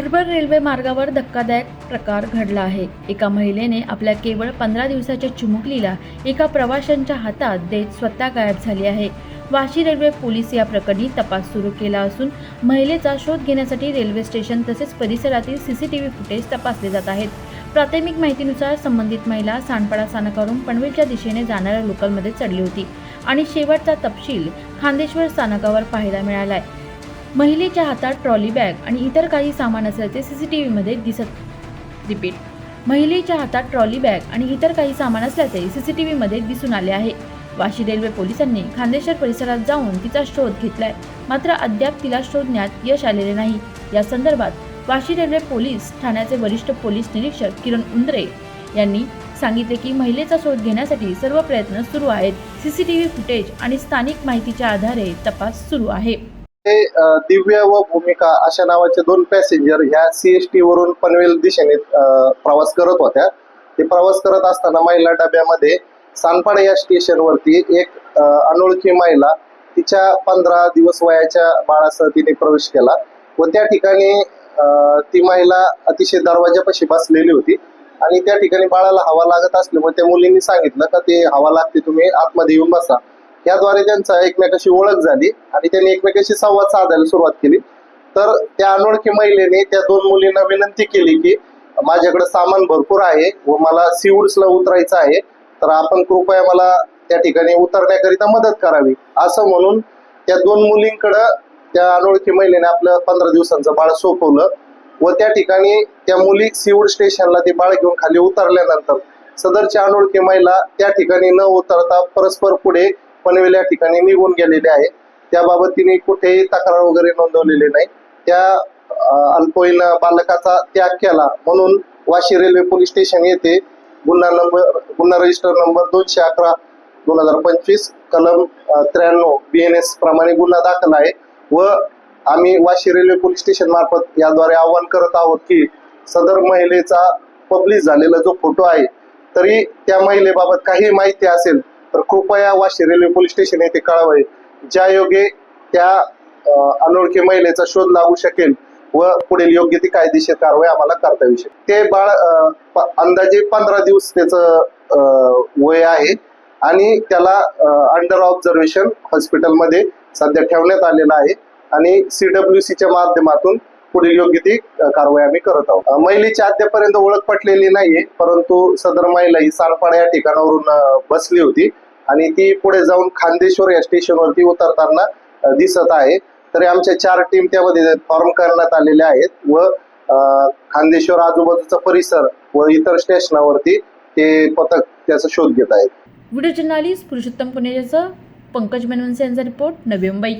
Railway मार्गावर धक्कादायक प्रकार घडला आहे. एका महिलेने आपल्या केवळ पंधरा दिवसाच्या चिमुकलीला एका प्रवाशांच्या हातात देत स्वतः गायब झाली आहे. वाशी रेल्वे पोलीस या प्रकरणी तपास सुरू केला असून महिलेचा शोध घेण्यासाठी रेल्वे स्टेशन तसेच परिसरातील सीसीटीव्ही फुटेज तपासले जात आहेत. प्राथमिक माहितीनुसार संबंधित महिला सांडपाडा स्थानकावरून पनवेलच्या दिशेने जाणाऱ्या लोकलमध्ये चढली होती आणि शेवटचा तपशील खांदेश्वर स्थानकावर पाहायला मिळाला आहे महिलेच्या हातात ट्रॉली बॅग आणि इतर काही सामान असल्याचे सीसीटीव्हीमध्ये दिसत रिपीट. महिलेच्या हातात ट्रॉली बॅग आणि इतर काही सामान असल्याचे सीसीटीव्हीमध्ये दिसून आले आहे. वाशी रेल्वे पोलिसांनी खांदेश्वर परिसरात जाऊन तिचा शोध घेतलाय. मात्र अद्याप तिला शोधण्यात यश आलेले नाही. या संदर्भात वाशी रेल्वे पोलीस ठाण्याचे वरिष्ठ पोलीस निरीक्षक किरण उंद्रे यांनी सांगितले की महिलेचा शोध घेण्यासाठी सर्व प्रयत्न सुरू आहेत. सीसीटीव्ही फुटेज आणि स्थानिक माहितीच्या आधारे तपास सुरू आहे. ते दिव्य व भूमिका अशा नावाचे दोन पॅसेंजर ह्या सीएसटी वरून पनवेल दिशेने प्रवास करत होत्या. ते प्रवास करत असताना महिला डब्यामध्ये सानपाडा या स्टेशनवरती एक अनोळखी महिला तिच्या पंधरा दिवस वयाच्या बाळासह तिने प्रवेश केला व त्या ठिकाणी ती महिला अतिशय दरवाजापाशी बसलेली होती आणि त्या ठिकाणी बाळाला हवा लागत असल्यामुळे त्या मुलींनी सांगितलं का ते हवा लागते तुम्ही आतमध्ये येऊन बसा. याद्वारे त्यांचा एकमेकाशी ओळख झाली आणि त्यांनी एकमेकाशी संवाद साधायला सुरुवात केली. तर त्या अनोळखी महिलेने त्या दोन मुलींना विनंती केली की माझ्याकडे सामान भरपूर आहे व मला सिवूड्सला उतरायचं आहे तर आपण कृपया मला त्या ठिकाणी उतरण्याकरिता मदत करावी. असं म्हणून त्या दोन मुलींकडं त्या अनोळखी महिलेने आपलं पंधरा दिवसांचं बाळ सोपवलं व त्या ठिकाणी त्या मुली सिवूड स्टेशनला ते बाळ घेऊन खाली उतरल्यानंतर सदरच्या अनोळखी महिला त्या ठिकाणी न उतरता परस्पर पुढे पनवेल या ठिकाणी निघून गेलेले आहे. त्याबाबत तिने कुठेही तक्रार वगैरे नोंदवलेली नाही. त्या अल्पवयीन बालकाचा त्याग केला. म्हणून वाशी रेल्वे पोलीस स्टेशन येथे गुन्हा नंबर गुन्हा रजिस्टर नंबर दोनशे अकरा दोन हजार पंचवीस कलम त्र्याण्णव बी एन एस प्रमाणे गुन्हा दाखल आहे व आम्ही वाशी रेल्वे पोलीस स्टेशन मार्फत याद्वारे आवाहन करत आहोत की सदर महिलेचा पब्लिश झालेला जो फोटो आहे तरी त्या महिलेबाबत काही माहिती असेल तर कृपया वाशी रेल्वे पोलीस स्टेशन येथे कळावे. ज्या योगे त्या अनोळखी महिलेचा शोध लागू शकेल व पुढील योग्य ती कायदेशीर कारवाई आम्हाला करता येऊ शकते ते बाळ प- अंदाजे पंधरा दिवस त्याचं वय आहे आणि त्याला अंडर ऑब्झर्वेशन हॉस्पिटलमध्ये सध्या ठेवण्यात आलेलं आहे आणि सीडब्ल्यू सीच्या माध्यमातून पुढील योग्य ती कारवाई आम्ही करत आहोत. महिलेची अद्यापर्यंत ओळख पटलेली नाहीये परंतु सदर महिला ही सानपाडा या ठिकाणावरून बसली होती आणि ती पुढे जाऊन खांदेश्वर या स्टेशनवरती उतरताना दिसत आहे. तरी आमच्या चार टीम त्यामध्ये फॉर्म करण्यात आलेल्या आहेत व खांदेश्वर आजूबाजूचा परिसर व इतर स्टेशनावरती ते पथक त्याचा शोध घेत आहेत. व्हिडिओ जर्नालिस्ट पुरुषोत्तम पुणेचा पंकज मेनवंसे यांचा रिपोर्ट नवी मुंबई.